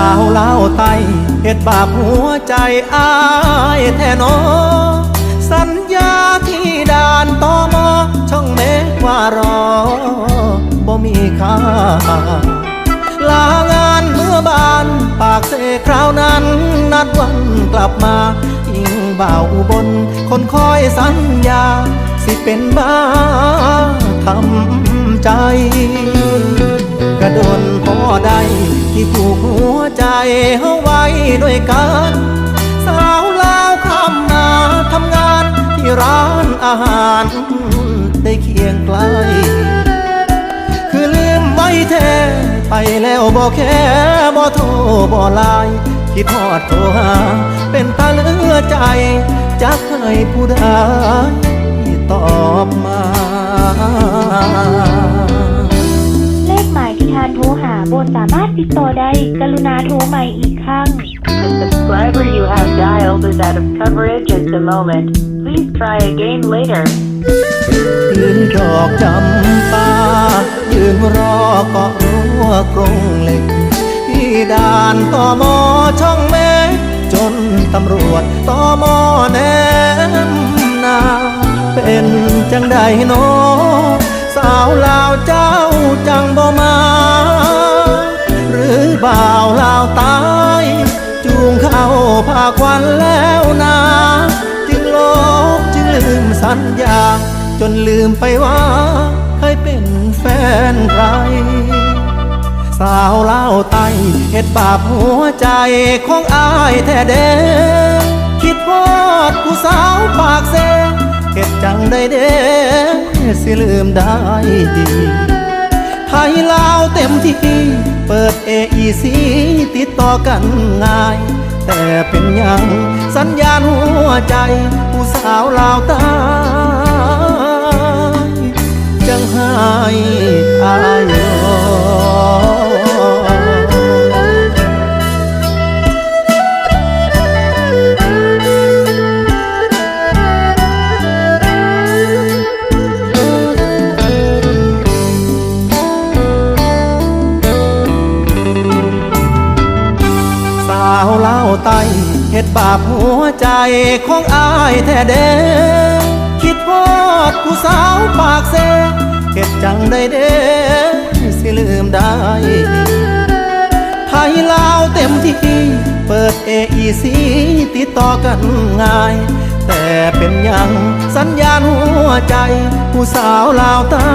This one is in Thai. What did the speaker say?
าวลาวไตเหตุบาปหัวใจอายแท้หนอ สัญญาที่ด่านตอมอช่องเมฆว่ารอบ่มีค่าลางานเมื่อบานปากเสคราวนั้น นัดวันกลับมาอิงบ่าวอุบนคนคอยสัญญา สิเป็นบ้าทำใจ กระโดนพอใดที่ผูกหัวใจเฮาไว้ด้วยกันสาวลาวข้ามมาทำงานที่ร้านอาหารได้เคียงไกล คือลืมไว้แท้ไปแล้วบอกแค่บ่โทรบ่ไลน์คิดฮอดโทรหาเป็นตาเลือใจจะเคยผู้ใด โทรหาบนสามารถติดต่อได้ กรุณาโทรใหม่อีกครั้ง The subscriber you have dialed is out of coverage at the moment. Please try again later. ยืนดอกจำปายืนรอเกาะรั้วกรงเหล็ก ที่ด่านตอมอช่องเมฆจนตำรวจตอมอแนมนาเป็นจังใดโนอสาวลาวเจ้าจังบ่มาาพาควันแล้วนา จึงลบจึงลืมสัญญา จนลืมไปว่าเคยเป็นแฟนใคร สาวเล่าไตเฮ็ดบาปหัวใจของอายแท้เด้คิดวอดผู้สาวปากเซเฮ็ดจังได้เด้สิลืมได้ดีไทยลาวเต็มที่ เปิด AEC ติดต่อกันง่าย แต่เป็นยังสัญญาณหัวใจ ผู้สาวลาวตายจังให้อาย ดบาปหัวใจของอายแท้เด้คิดวอดผู้สาวปากเซเฮ็ดจังได้เด้สิลืมได้ไทยลาวเต็มที่เปิด AEC ติดต่อกันง่าย แต่เป็นยังสัญญาณหัวใจ ผู้สาวลาวตา